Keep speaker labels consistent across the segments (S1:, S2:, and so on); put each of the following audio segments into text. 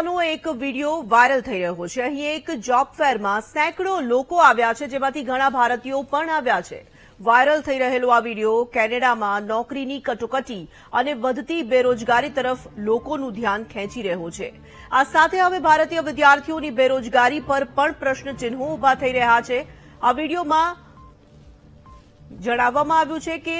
S1: કેનેડાનો એક video viral થઈ રહ્યો છે. અહીં એક જોબ ફેરમાં સેંકડો લોકો આવ્યા છે, જેમાંથી ઘણા ભારતીયો પણ આવ્યા છે. વાયરલ થઈ રહેલો આ વીડિયો કેનેડામાં નોકરીની કટોકટી અને વધતી બેરોજગારી તરફ લોકોનું ધ્યાન ખેંચી રહ્યો છે. આ સાથે હવે ભારતીય વિદ્યાર્થીઓની બેરોજગારી પર પણ પ્રશ્નચિહ્નો ઊભા થઈ રહ્યા છે. આ વિડીયોમાં જણાવવામાં આવ્યું છે કે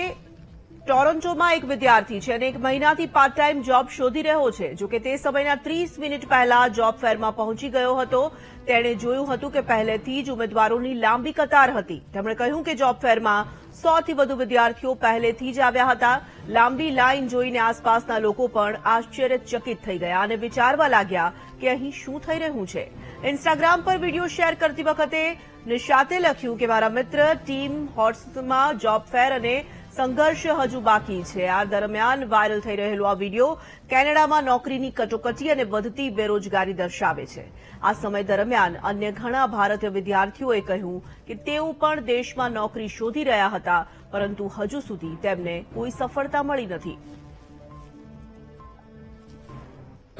S1: ટોરોન્ટોમાં એક વિદ્યાર્થી છે અને એક મહિનાથી પાર્ટ ટાઈમ જોબ શોધી રહ્યો છે. જો કે તે સમયના ત્રીસ મિનિટ પહેલા જોબ ફેરમાં પહોંચી ગયો હતો. તેણે જોયું હતું કે પહેલેથી જ ઉમેદવારોની લાંબી કતાર હતી. તેમણે કહ્યું કે જોબ ફેરમાં સોથી વધુ વિદ્યાર્થીઓ પહેલેથી જ આવ્યા હતા. લાંબી લાઇન જોઈને આસપાસના લોકો પણ આશ્ચર્યચકિત થઈ ગયા અને વિચારવા લાગ્યા કે અહીં શું થઈ રહ્યું છે. ઇન્સ્ટાગ્રામ પર વીડિયો શેર કરતી વખતે નિશાતે લખ્યું કે, મારા મિત્ર, ટીમ હોર્સમાં જોબ ફેર અને સંઘર્ષ હજુ બાકી છે. આ દરમિયાન વાયરલ થઈ રહેલો આ વીડિયો કેનેડામાં નોકરીની કટોકટી અને વધતી બેરોજગારી દર્શાવે છે. આ સમય દરમિયાન અન્ય ઘણા ભારતીય વિદ્યાર્થીઓએ કહ્યું કે તેઓ પણ દેશમાં નોકરી શોધી રહ્યા હતા, પરંતુ હજુ સુધી તેમને કોઈ સફળતા મળી નથી.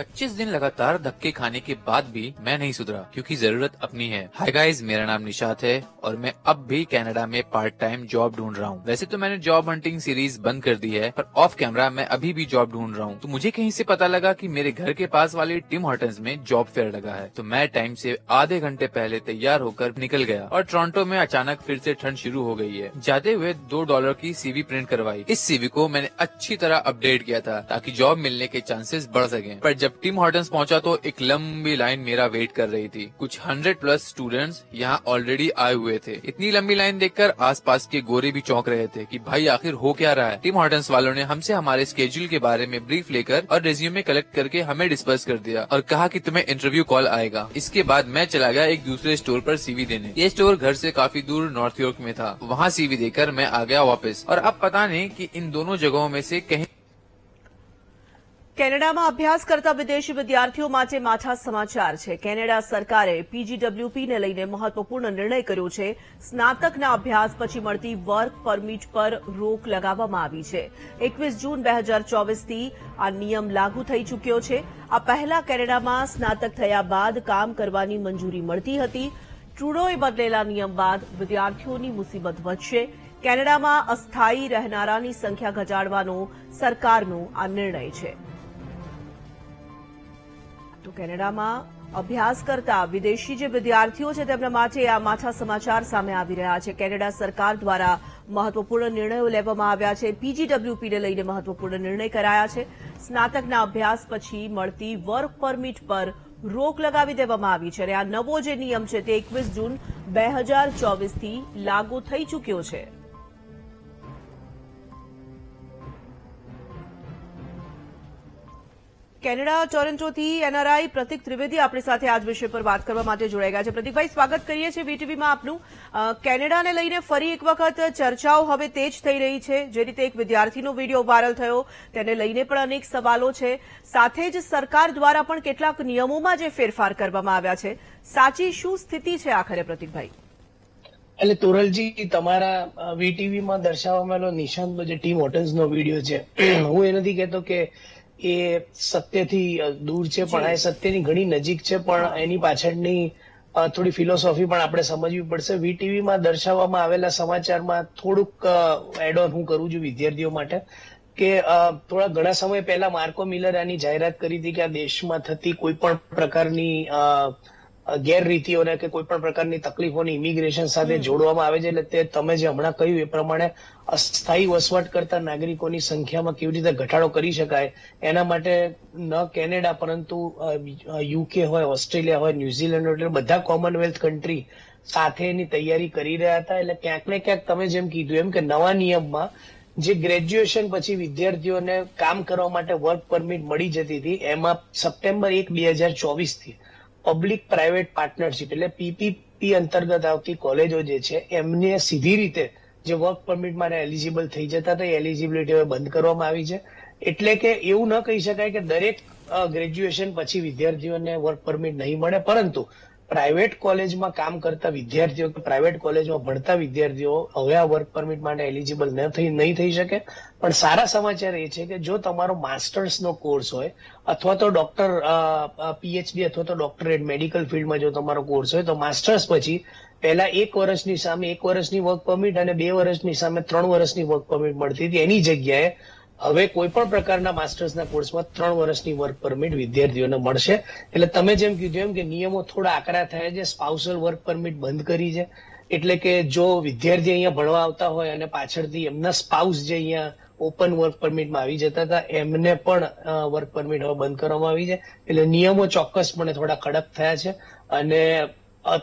S2: 25 दिन लगातार धक्के खाने के बाद भी मैं नहीं सुधरा, क्योंकि ज़रूरत अपनी है। हाय गाइस मेरा नाम निशात है, और मैं अब भी कनाडा में पार्ट टाइम जॉब ढूंढ रहा हूँ। वैसे तो मैंने जॉब हंटिंग सीरीज़ बंद कर दी है, पर ऑफ़ कैमरा मैं अभी भी जॉब ढूंढ रहा हूँ। तो मुझे कहीं से पता लगा कि मेरे घर के पास वाले टिम हॉटन्स में जॉब फेयर लगा है। तो मैं टाइम से आधे घंटे पहले तैयार होकर निकल गया, और टोरंटो में अचानक फिर से ठंड शुरू हो गई है। जाते हुए दो डॉलर की सीवी प्रिंट करवाई। इस सीवी को मैंने अच्छी तरह अपडेट किया था, ताकि जॉब मिलने के चांसेस बढ़ सके। पर जब टिम हॉटन्स पहुँचा तो एक लंबी लाइन मेरा वेट कर रही थी। कुछ हंड्रेड प्लस स्टूडेंट्स यहाँ ऑलरेडी आए हुए थे। इतनी लंबी लाइन देखकर आसपास के गोरे भी चौंक रहे थे कि भाई आखिर हो क्या रहा है? टिम हॉटन्स वालों ने हमसे हमारे स्केड्यूल के बारे में ब्रीफ लेकर और रिज्यूमे कलेक्ट करके हमें डिस्पर्स कर दिया और कहा की तुम्हें इंटरव्यू कॉल आएगा। इसके बाद मैं चला गया एक दूसरे स्टोर आरोप सीवी देने। ये स्टोर घर ऐसी काफ़ी दूर नॉर्थ यॉर्क में था। वहाँ सीवी देकर मैं आ गया वापस। और अब पता नहीं की इन दोनों जगहों में से कहीं
S1: કેનેડામાં અભ્યાસ કરતા વિદેશી વિદ્યાર્થીઓ માટે માઠા સમાચાર છે. કેનેડા સરકારે પીજીડબ્લ્યુપીને લઈને મહત્વપૂર્ણ નિર્ણય કર્યો છે. સ્નાતકના અભ્યાસ પછી મળતી વર્ક પરમિટ પર રોક લગાવવામાં આવી છે. એકવીસ જૂન બે હજાર ચોવીસથી આ નિયમ લાગુ થઈ ચૂક્યો છે. આ પહેલા કેનેડામાં સ્નાતક થયા બાદ કામ કરવાની મંજૂરી મળતી હતી. ટ્રુડોએ બદલેલા નિયમ બાદ વિદ્યાર્થીઓની મુસીબત વધશે. કેનેડામાં અસ્થાયી રહેનારાની સંખ્યા ઘટાડવાનો સરકારનો આ નિર્ણય છે. તો કેનેડામાં અભ્યાસ કરતા વિદેશી જે વિદ્યાર્થીઓ છે, તેમના માટે આ માઠા સમાચાર સામે આવી રહ્યા છે. કેનેડા સરકાર દ્વારા મહત્વપૂર્ણ નિર્ણયો લેવામાં આવ્યા છે. પીજીડબ્લ્યુપીને લઈને મહત્વપૂર્ણ નિર્ણય કરાયા છે. સ્નાતકના અભ્યાસ પછી મળતી વર્ક પરમિટ પર રોક લગાવી દેવામાં આવી છે. અને આ નવો જે નિયમ છે, તે એકવીસ જૂન બે હજાર ચોવીસથી લાગુ થઈ ચૂક્યો છે. કેનેડા ટોરેન્ટોથી એનઆરઆઈ પ્રતિક ત્રિવેદી આપણી સાથે આજ વિષય પર વાત કરવા માટે જોડાઈ ગયા છે. પ્રતિકભાઈ, સ્વાગત કરીએ છીએ વીટીવીમાં આપનું. કેનેડાને લઈને ફરી એક વખત ચર્ચાઓ હવે તેજ થઈ રહી છે. જે રીતે એક વિદ્યાર્થીનો વીડિયો વાયરલ થયો, તેને લઈને પણ અનેક સવાલો છે. સાથે જ સરકાર દ્વારા પણ કેટલાક નિયમોમાં જે ફેરફાર કરવામાં આવ્યા છે. સાચી શું સ્થિતિ છે આખરે પ્રતિકભાઈ?
S3: એટલે તોરલજી, તમારા વીટીવીમાં દર્શાવવામાં નિશાંતનો જે ટીમ હોટલ્સનો વીડિયો છે, હું એ નથી કહેતો કે એ સત્યથી દૂર છે પણ એ સત્યની ઘણી નજીક છે પણ એની પાછળની થોડી ફિલોસોફી પણ આપણે સમજવી પડશે. વીટીવીમાં દર્શાવવામાં આવેલા સમાચારમાં થોડુંક એડ ઓન હું કરું છું વિદ્યાર્થીઓ માટે કે થોડા ઘણા સમય પહેલા માર્કો મિલર આની જાહેરાત કરી હતી કે આ દેશમાં થતી કોઈ પણ પ્રકારની અ, ગેરરીતિઓને કે કોઈ પણ પ્રકારની તકલીફોને ઇમિગ્રેશન સાથે જોડવામાં આવે છે એટલે તે તમે જે હમણાં કહ્યું એ પ્રમાણે અસ્થાયી વસવાટ કરતા નાગરિકોની સંખ્યામાં કેવી રીતે ઘટાડો કરી શકાય એના માટે ન કેનેડા પરંતુ યુકે હોય ઓસ્ટ્રેલિયા હોય ન્યુઝીલેન્ડ હોય એટલે બધા કોમનવેલ્થ કન્ટ્રી સાથે એની તૈયારી કરી રહ્યા હતા એટલે ક્યાંક ને ક્યાંક તમે જેમ કીધું એમ કે નવા નિયમમાં જે ગ્રેજ્યુએશન પછી વિદ્યાર્થીઓને કામ કરવા માટે વર્ક પરમિટ મળી જતી હતી એમાં સપ્ટેમ્બર એક બે હજાર ચોવીસથી પબ્લિક પ્રાઇવેટ પાર્ટનરશિપ એટલે પીપીપી અંતર્ગત આવતી કોલેજો જે છે, એમને સીધી રીતે જે વર્ક પરમિટ માટે એલિજિબલ થઈ જતા હતા, એ એલિજિબિલિટી હવે બંધ કરવામાં આવી છે. એટલે કે એવું ન કહી શકાય કે દરેક ગ્રેજ્યુએશન પછી વિદ્યાર્થીઓને વર્ક પરમિટ નહીં મળે, પરંતુ પ્રાઇવેટ કોલેજમાં કામ કરતા વિદ્યાર્થીઓ કે પ્રાઇવેટ કોલેજમાં ભણતા વિદ્યાર્થીઓ હવે આ વર્ક પરમિટ માટે એલિજિબલ ન થઈ, નહીં થઈ શકે. પણ સારા સમાચાર એ છે કે જો તમારો માસ્ટર્સનો કોર્સ હોય અથવા તો ડોક્ટર પીએચડી અથવા તો ડોક્ટરેટ મેડિકલ ફિલ્ડમાં જો તમારો કોર્સ હોય તો માસ્ટર્સ પછી પહેલા એક વર્ષની સામે એક વર્ષની વર્ક પરમિટ અને બે વર્ષની સામે ત્રણ વર્ષની વર્ક પરમિટ મળતી હતી. એની જગ્યાએ હવે કોઈ પણ પ્રકારના માસ્ટર્સના કોર્સમાં ત્રણ વર્ષની વર્ક પરમિટ વિદ્યાર્થીઓને મળશે. એટલે તમે જેમ કીધું એમ કે નિયમો થોડા આકરા થયા છે સ્પાઉસલ વર્ક પરમિટ બંધ કરી છે. એટલે કે જો વિદ્યાર્થી અહીંયા ભણવા આવતા હોય અને પાછળથી એમના સ્પાઉસ જે અહીંયા ઓપન વર્ક પરમિટમાં આવી જતા હતા, એમને પણ વર્ક પરમિટ હવે બંધ કરવામાં આવી છે. એટલે નિયમો ચોક્કસપણે થોડા કડક થયા છે. અને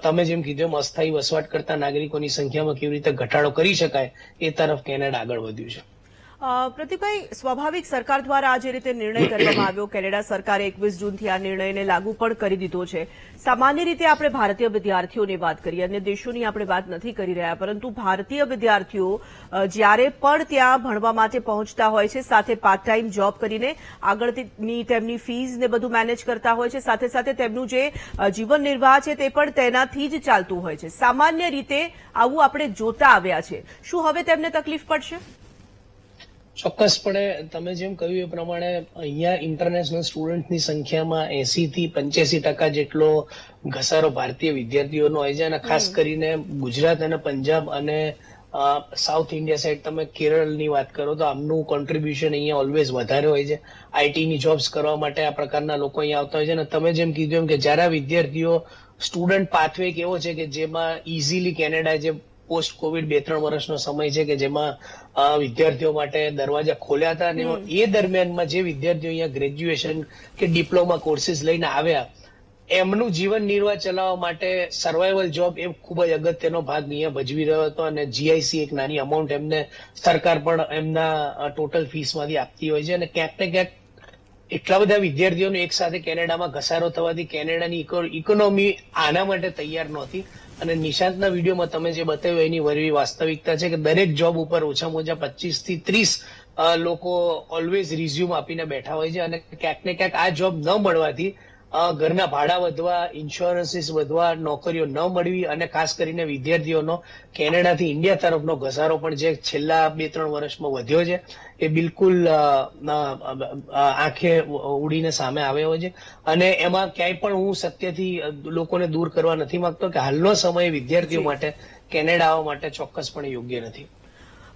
S3: તમે જેમ કીધું એમ અસ્થાયી વસવાટ કરતા નાગરિકોની સંખ્યામાં કેવી રીતે ઘટાડો કરી શકાય એ તરફ કેનેડા આગળ વધ્યું છે.
S1: અ, પ્રતિકભાઈ સ્વાભાવિક સરકાર દ્વારા આ જે રીતે નિર્ણય કરવામાં આવ્યો કેનેડા સરકારે એકવીસ જૂનથી આ નિર્ણયને લાગુ પણ કરી દીધો છે. સામાન્ય રીતે આપણે ભારતીય વિદ્યાર્થીઓની વાત કરીએ અન્ય દેશોની આપણે વાત નથી કરી રહ્યા પરંતુ ભારતીય વિદ્યાર્થીઓ જ્યારે પણ ત્યાં ભણવા માટે પહોંચતા હોય છે સાથે પાર્ટ ટાઈમ જોબ કરીને આગળની તેમની ફીઝ ને બધું મેનેજ કરતા હોય છે સાથે સાથે તેમનું જે જીવન નિર્વાહ છે તે પણ તેનાથી જ ચાલતું હોય છે. સામાન્ય રીતે આવું આપણે જોતા આવ્યા છે. શું હવે તેમને તકલીફ પડશે?
S3: ચોક્કસપણે તમે જેમ કહ્યું એ પ્રમાણે અહીંયા ઇન્ટરનેશનલ સ્ટુડન્ટની સંખ્યામાં એસી થી પંચ્યાસી ટકા જેટલો ઘસારો ભારતીય વિદ્યાર્થીઓનો હોય છે અને ખાસ કરીને ગુજરાત અને પંજાબ અને સાઉથ ઇન્ડિયા સાઈડ તમે કેરળની વાત કરો તો આમનું કોન્ટ્રીબ્યુશન અહીંયા ઓલવેઝ વધારે હોય છે. આઈટીની જોબ્સ કરવા માટે આ પ્રકારના લોકો અહીંયા આવતા હોય છે અને તમે જેમ કીધું એમ કે જ્યારે વિદ્યાર્થીઓ સ્ટુડન્ટ પાથવે એક એવો છે કે જેમાં ઇઝીલી કેનેડા જે પોસ્ટ કોવિડ બે ત્રણ વર્ષનો સમય છે કે જેમાં વિદ્યાર્થીઓ માટે દરવાજા ખોલ્યા હતા અને એ દરમિયાનમાં જે વિદ્યાર્થીઓ અહીંયા ગ્રેજ્યુએશન કે ડિપ્લોમા કોર્સીસ લઈને આવ્યા એમનું જીવન નિર્વાહ ચલાવવા માટે સર્વાઈવલ જોબ એ ખૂબ જ અગત્યનો ભાગ અહીંયા ભજવી રહ્યો હતો અને જીઆઈસી એક નાની અમાઉન્ટ એમને સરકાર પણ એમના ટોટલ ફીસમાંથી આપતી હોય છે અને ક્યાંક ને ક્યાંક એટલા બધા વિદ્યાર્થીઓનો એક સાથે કેનેડામાં ઘસારો થવાથી કેનેડાની ઇકોનોમી આના માટે તૈયાર નહોતી. અને નિશાંતના વિડીયોમાં તમે જે બતાવ્યું, એની વરવી વાસ્તવિકતા છે કે દરેક જોબ ઉપર ઓછામાં ઓછા પચીસથી ત્રીસ લોકો ઓલવેઝ રિઝ્યુમ આપીને બેઠા હોય છે. અને ક્યાંક ને ક્યાંક આ જોબ ન મળવાથી ઘરના ભાડા વધવા ઇન્સ્યોરન્સીસ વધવા નોકરીઓ ન મળવી અને ખાસ કરીને વિદ્યાર્થીઓનો કેનેડાથી ઇન્ડિયા તરફનો ઘસારો પણ જે છેલ્લા બે ત્રણ વર્ષમાં વધ્યો છે એ બિલકુલ આંખે ઉડીને સામે આવ્યો છે. અને એમાં ક્યાંય પણ હું સત્યથી લોકોને દૂર કરવા નથી માંગતો કે હાલનો સમય વિદ્યાર્થીઓ માટે કેનેડા આવવા માટે ચોક્કસપણે યોગ્ય નથી.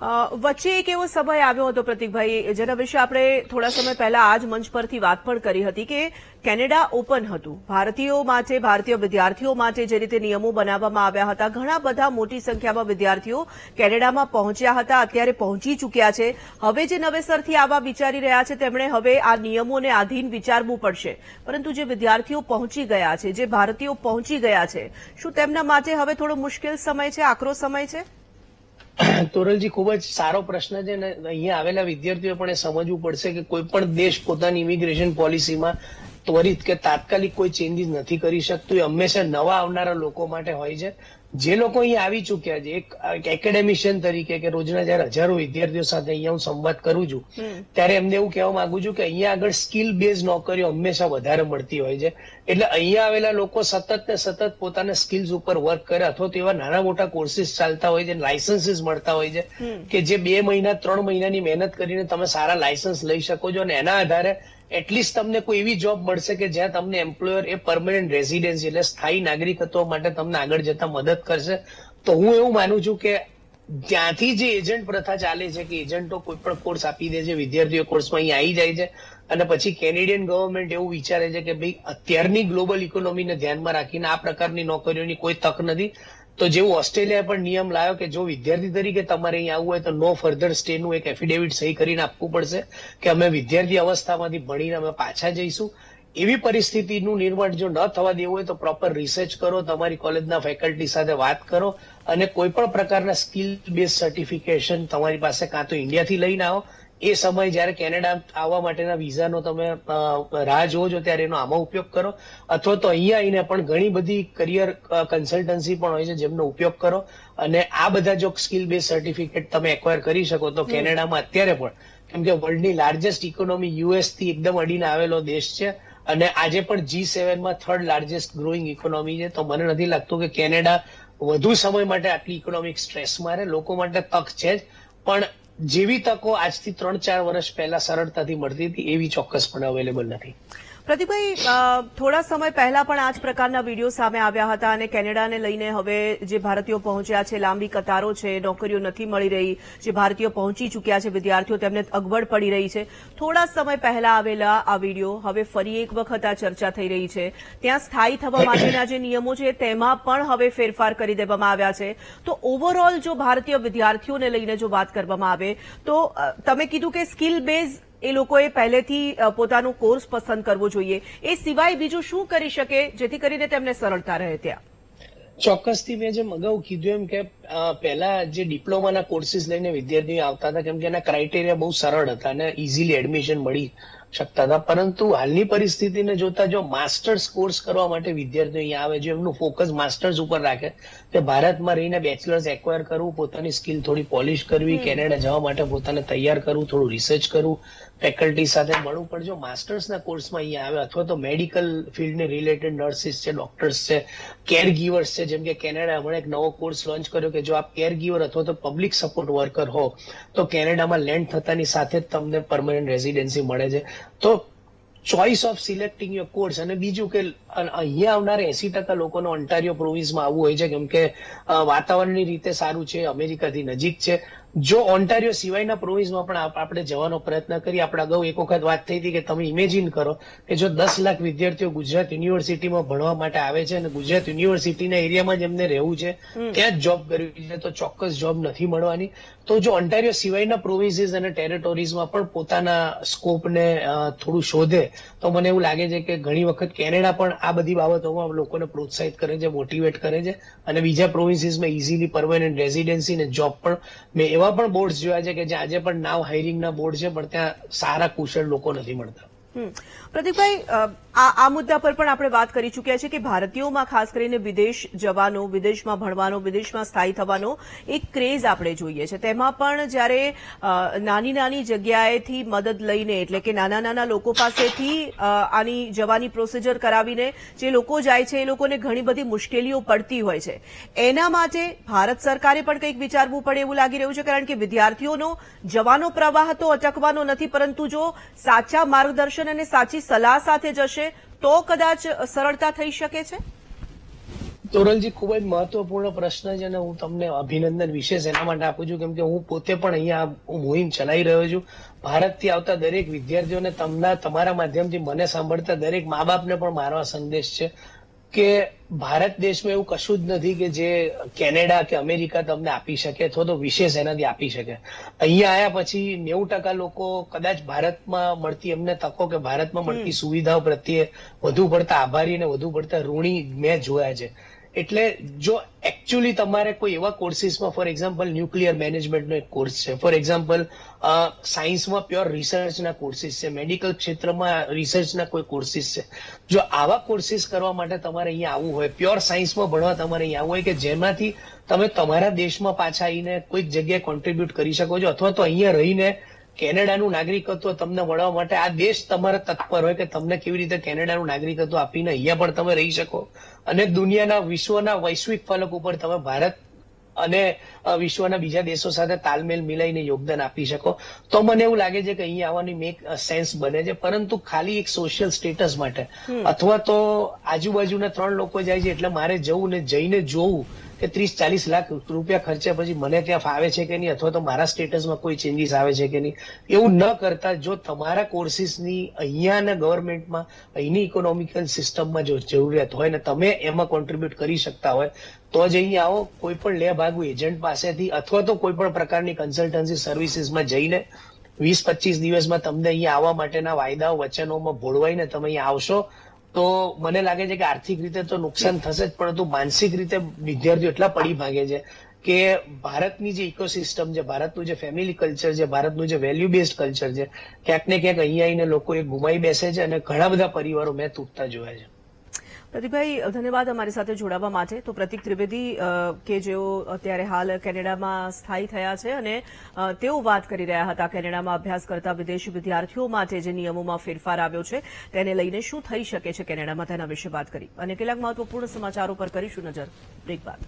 S1: વચ્ચે એક એવો સમય આવ્યો હતો, પ્રતિકભાઈ, જેના વિશે આપણે થોડા સમય પહેલા આ જ મંચ પરથી વાત પણ કરી હતી કે કેનેડા ઓપન હતું. ભારતીયો માટે, ભારતીય વિદ્યાર્થીઓ માટે જે રીતે નિયમો બનાવવામાં આવ્યા હતા, ઘણા બધા મોટી સંખ્યામાં વિદ્યાર્થીઓ કેનેડામાં પહોંચ્યા હતા, અત્યારે પહોંચી ચૂક્યા છે. હવે જે નવેસરથી આવા વિચારી રહ્યા છે, તેમણે હવે આ નિયમોને આધીન વિચારવું પડશે. પરંતુ જે વિદ્યાર્થીઓ પહોંચી ગયા છે, જે ભારતીયો પહોંચી ગયા છે, શું તેમના માટે હવે થોડો મુશ્કેલ સમય છે, આકરો સમય છે?
S3: તોરલજી, ખૂબ જ સારો પ્રશ્ન છે અને અહીંયા આવેલા વિદ્યાર્થીઓ પણ એ સમજવું પડશે કે કોઈ પણ દેશ પોતાની ઇમિગ્રેશન પોલિસીમાં ત્વરિત કે તાત્કાલિક કોઈ ચેન્જીસ નથી કરી શકતું. એ હંમેશા નવા આવનારા લોકો માટે હોય છે. જે લોકો અહીંયા આવી ચૂક્યા છે એક એકેડેમિશિયન તરીકે કે રોજના જયારે હજારો વિદ્યાર્થીઓ સાથે અહીંયા હું સંવાદ કરું છું ત્યારે એમને એવું કહેવા માંગુ છું કે અહીંયા આગળ સ્કિલ બેઝ નોકરીઓ હંમેશા વધારે મળતી હોય છે. એટલે અહીંયા આવેલા લોકો સતત ને સતત પોતાના સ્કિલ્સ ઉપર વર્ક કરે અથવા તો એવા નાના મોટા કોર્સિસ ચાલતા હોય છે લાયસન્સીસ મળતા હોય છે કે જે બે મહિના ત્રણ મહિનાની મહેનત કરીને તમે સારા લાયસન્સ લઈ શકો છો અને એના આધારે એટલીસ્ટ તમને કોઈ એવી જોબ મળશે કે જ્યાં તમને એમ્પ્લોયર એ પરમનન્ટ રેસિડેન્સી એટલે સ્થાયી નાગરિકત્વ માટે તમને આગળ જતા મદદ કરશે. તો હું એવું માનું છું કે ત્યાંથી જે એજન્ટ પ્રથા ચાલે છે કે એજન્ટો કોઈ પણ કોર્સ આપી દે છે, વિદ્યાર્થીઓ કોર્સમાં અહીં આવી જાય છે અને પછી કેનેડિયન ગવર્મેન્ટ એવું વિચારે છે કે ભાઈ અત્યારની ગ્લોબલ ઇકોનોમીને ધ્યાનમાં રાખીને આ પ્રકારની નોકરીઓની કોઈ તક નથી. તો જેવું ઓસ્ટ્રેલિયા પણ નિયમ લાવ્યો કે જો વિદ્યાર્થી તરીકે તમારે અહીંયા આવવું હોય તો નો ફર્ધર સ્ટે નું એક એફિડેવિટ સહી કરીને આપવું પડશે કે અમે વિદ્યાર્થી અવસ્થામાંથી ભણીને અમે પાછા જઈશું. એવી પરિસ્થિતિનું નિર્માણ જો ન થવા દેવું હોય તો પ્રોપર રિસર્ચ કરો, તમારી કોલેજના ફેકલ્ટી સાથે વાત કરો અને કોઈ પણ પ્રકારના સ્કિલ બેઝ સર્ટિફિકેશન તમારી પાસે કાં તો ઇન્ડિયાથી લઈને આવો. એ સમય જ્યારે કેનેડા આવવા માટેના વિઝાનો તમે રાહ જોવો છો ત્યારે એનો આમાં ઉપયોગ કરો. અથવા તો અહીંયા આવીને પણ ઘણી બધી કરિયર કન્સલ્ટન્સી પણ હોય છે જેમનો ઉપયોગ કરો. અને આ બધા જો સ્કિલ બેઝ સર્ટિફિકેટ તમે એક્વાયર કરી શકો તો કેનેડામાં અત્યારે પણ કેમ કે વર્લ્ડની લાર્જેસ્ટ ઇકોનોમી યુએસથી એકદમ અડીને આવેલો દેશ છે. અને આજે પણ જી સેવનમાં થર્ડ લાર્જેસ્ટ ગ્રોઈંગ ઇકોનોમી છે. તો મને નથી લાગતું કે કેનેડા વધુ સમય માટે આટલી ઇકોનોમિક સ્ટ્રેસમાં રહે લોકો માટે તક છે જ. પણ જેવી તકો આજથી ત્રણ ચાર વર્ષ પહેલા સરળતાથી મળતી હતી એવી ચોક્કસપણે અવેલેબલ નથી.
S1: પ્રતિકભાઈ અ, થોડા સમય પહેલા પણ આ જ પ્રકારના વીડિયો સામે આવ્યા હતા અને કેનેડાને લઈને હવે જે ભારતીયો પહોંચ્યા છે લાંબી કતારો છે નોકરીઓ નથી મળી રહી જે ભારતીયો પહોંચી ચૂક્યા છે વિદ્યાર્થીઓ તેમને અગવડ પડી રહી છે. થોડા સમય પહેલા આવેલા આ વીડિયો હવે ફરી એક વખત આ ચર્ચા થઈ રહી છે. ત્યાં સ્થાયી થવા માટેના જે નિયમો છે તેમાં પણ હવે ફેરફાર કરી દેવામાં આવ્યા છે. તો ઓવરઓલ જો ભારતીય વિદ્યાર્થીઓને લઈને જો વાત કરવામાં આવે તો તમે કીધું કે સ્કિલ બેઝ એ લોકોએ પહેલેથી પોતાનો કોર્સ પસંદ કરવો જોઈએ. એ સિવાય બીજું શું કરી શકે જેથી કરીને તેમને સરળતા રહે ત્યાં?
S3: ચોક્કસથી મેં જેમ અગાઉ કીધું એમ કે પહેલા જે ડિપ્લોમાના કોર્સિસ લઈને વિદ્યાર્થીઓ આવતા હતા કેમ કે એના ક્રાઇટેરિયા બહુ સરળ હતા અને ઇઝીલી એડમિશન મળી શકતા હતા. પરંતુ હાલની પરિસ્થિતિને જોતા જો માસ્ટર્સ કોર્સ કરવા માટે વિદ્યાર્થીઓ અહીંયા આવે જો એમનું ફોકસ માસ્ટર્સ ઉપર રાખે કે ભારતમાં રહીને બેચલર્સ એક્વાયર કરવું પોતાની સ્કિલ થોડી પોલિશ કરવી કેનેડા જવા માટે પોતાને તૈયાર કરવું થોડું રિસર્ચ કરવું ફેકલ્ટી સાથે મળવું પણ જો માસ્ટર્સના કોર્સમાં અહીંયા આવે, અથવા તો મેડિકલ ફિલ્ડને રિલેટેડ નર્સિસ છે ડોક્ટર્સ છે કેર ગીવર્સ છે, જેમ કે કેનેડા હમણાં એક નવો કોર્સ લોન્ચ કર્યો કે જો આપ કેર ગીવર અથવા તો પબ્લિક સપોર્ટ વર્કર હો, તો કેનેડામાં લેન્ડ થતાની સાથે જ તમને પરમનન્ટ રેઝિડન્સી મળે છે. તો choice of selecting your course અને બીજું કે અહીંયા આવનારા એસી ટકા લોકોનો ઓન્ટારિયો પ્રોવિન્સમાં આવવું હોય છે, કેમ કે વાતાવરણની રીતે સારું છે, અમેરિકાથી નજીક છે જો ઓન્ટારિયો સિવાયના પ્રોવિન્સમાં પણ આપણે જવાનો પ્રયત્ન કરીએ આપણે અગાઉ એક વખત વાત થઈ હતી કે તમે ઇમેજિન કરો કે જો દસ લાખ વિદ્યાર્થીઓ ગુજરાત યુનિવર્સિટીમાં ભણવા માટે આવે છે અને ગુજરાત યુનિવર્સિટીના એરિયામાં જ એમને રહેવું છે ત્યાં જ જોબ કરવી છે તો ચોક્કસ જોબ નથી મળવાની. તો જો ઓન્ટારિયો સિવાયના પ્રોવિન્સીસ અને ટેરેટોરીઝમાં પણ પોતાના સ્કોપને થોડું શોધે તો મને એવું લાગે છે કે ઘણી વખત કેનેડા પણ આ બધી બાબતોમાં લોકોને પ્રોત્સાહિત કરે છે મોટિવેટ કરે છે અને બીજા પ્રોવિન્સીસમાં ઇઝીલી પરમાનન્ટ રેઝિડન્સી ને જોબ પણ મેં એવા પણ બોર્ડ જોયા છે કે જે આજે પણ નાવ હાયરિંગના બોર્ડ છે, પણ ત્યાં સારા કુશળ લોકો નથી મળતા
S1: હમ. આ આ મુદ્દા પર પણ આપણે વાત કરી ચૂક્યા છે કે ભારતીયોમાં ખાસ કરીને વિદેશ જવાનો, વિદેશમાં ભણવાનો, વિદેશમાં સ્થાયી થવાનો એક ક્રેઝ આપણે જોઈએ છે. તેમાં પણ જ્યારે નાની નાની જગ્યાએથી મદદ લઈને એટલે કે નાના નાના લોકો પાસેથી આની જવાની પ્રોસિજર કરાવીને જે લોકો જાય છે એ લોકોને ઘણી બધી મુશ્કેલીઓ પડતી હોય છે. એના માટે ભારત સરકારે પણ કંઈક વિચારવું પડે એવું લાગી રહ્યું છે, કારણ કે વિદ્યાર્થીઓનો જવાનો પ્રવાહ તો અટકવાનો નથી, પરંતુ જો સાચા માર્ગદર્શન અને સાચી સલાહ સાથે જશે તો કદાચ સરળતા થઈ શકે છે?
S3: તોરલજી ખૂબ જ મહત્વપૂર્ણ પ્રશ્ન છે અને હું તમને અભિનંદન વિશેષ એના માટે આપું છું, કેમ કે હું પોતે પણ અહીંયા મુહિમ ચલાવી રહ્યો છું. ભારતથી આવતા દરેક વિદ્યાર્થીઓને તમને, તમારા માધ્યમથી મને સાંભળતા દરેક મા બાપને પણ મારો સંદેશ છે. કે ભારત દેશમાં એવું કશું જ નથી કે જે કેનેડા કે અમેરિકા તમને આપી શકે અથવા તો વિશેષ એનાથી આપી શકે. અહીંયા આવ્યા પછી નેવું ટકા લોકો કદાચ ભારતમાં મળતી એમને તકો કે ભારતમાં મળતી સુવિધાઓ પ્રત્યે વધુ પડતા આભારી અને વધુ પડતા ઋણી મેં જોયા છે. એટલે જો એકચ્યુઅલી તમારે કોઈ એવા કોર્સિસમાં ફોર એક્ઝામ્પલ ન્યુક્લિયર મેનેજમેન્ટનો એક કોર્સ છે. ફોર એક્ઝામ્પલ સાયન્સમાં પ્યોર રિસર્ચના કોર્સિસ છે. મેડિકલ ક્ષેત્રમાં રિસર્ચના કોઈ કોર્સિસ છે. જો આવા કોર્સિસ કરવા માટે તમારે અહીંયા આવવું હોય પ્યોર સાયન્સમાં ભણવા તમારે અહીંયા આવવું હોય કે જેમાંથી તમે તમારા દેશમાં પાછા આવીને કોઈક જગ્યાએ કોન્ટ્રીબ્યુટ કરી શકો છો, અથવા તો અહીંયા રહીને કેનેડાનું નાગરિકત્વ તમને મળવા માટે આ દેશ તમારા તત્પર હોય કે તમને કેવી રીતે કેનેડાનું નાગરિકત્વ આપીને અહીંયા પણ તમે રહી શકો. અને દુનિયાના વિશ્વના વૈશ્વિક ફલક ઉપર તમે ભારત અને વિશ્વના બીજા દેશો સાથે તાલમેલ મિલાઈને યોગદાન આપી શકો. તો મને એવું લાગે છે કે અહીંયા આવવાની મેક સેન્સ બને છે. પરંતુ ખાલી એક સોશિયલ સ્ટેટસ માટે. અથવા તો આજુબાજુના ત્રણ લોકો જાય છે એટલે મારે જવું ને જઈને જોવું કે ત્રીસ, ચાલીસ લાખ રૂપિયા ખર્ચ્યા પછી મને ત્યાં ફાવે છે કે નહીં? અથવા તો મારા સ્ટેટસમાં કોઈ ચેન્જીસ આવે છે કે નહીં? એવું ન કરતા જો તમારા કોર્સિસની અહીંયાના ગવર્મેન્ટમાં અહીંની ઇકોનોમિકલ સિસ્ટમમાં જો જરૂરિયાત હોય ને તમે એમાં કોન્ટ્રીબ્યુટ કરી શકતા હોય, તો જ અહીં આવો કોઈ પણ લે ભાગુ એજન્ટ પાસેથી અથવા તો કોઈ પણ પ્રકારની કન્સલ્ટન્સી સર્વિસીસમાં જઈને વીસ, પચીસ દિવસમાં તમને અહીંયા આવવા માટેના વાયદાઓ, વચનોમાં ભોળવાઈને તમે અહીંયા આવશો તો મને લાગે છે કે આર્થિક રીતે તો નુકસાન થશે જ, પરંતુ માનસિક રીતે વિદ્યાર્થીઓ એટલા પડી ભાગે છે કે ભારતની જે ઇકોસિસ્ટમ છે, ભારતનું જે ફેમિલી કલ્ચર છે, ભારતનું જે વેલ્યુ બેઝડ કલ્ચર છે, ક્યાંક ને ક્યાંક અહીંયા આવીને લોકો એ ગુમાઈ બેસે છે અને ઘણા બધા પરિવારો મેં તૂટતા જોયા છે.
S1: પ્રતિકભાઈ ધન્યવાદ અમારી સાથે જોડાવા માટે. તો પ્રતિક ત્રિવેદી કે જેઓ અત્યારે હાલ કેનેડામાં સ્થાયી થયા છે અને તેઓ વાત કરી રહ્યા હતા કેનેડામાં અભ્યાસ કરતા વિદેશી વિદ્યાર્થીઓ માટે જે નિયમોમાં ફેરફાર આવ્યો છે, તેને લઈને શું થઈ શકે છે કેનેડામાં તેના વિશે વાત કરી. અને કેટલાક મહત્વપૂર્ણ સમાચારો પર કરીશું નજર. બ્રેક બાદ.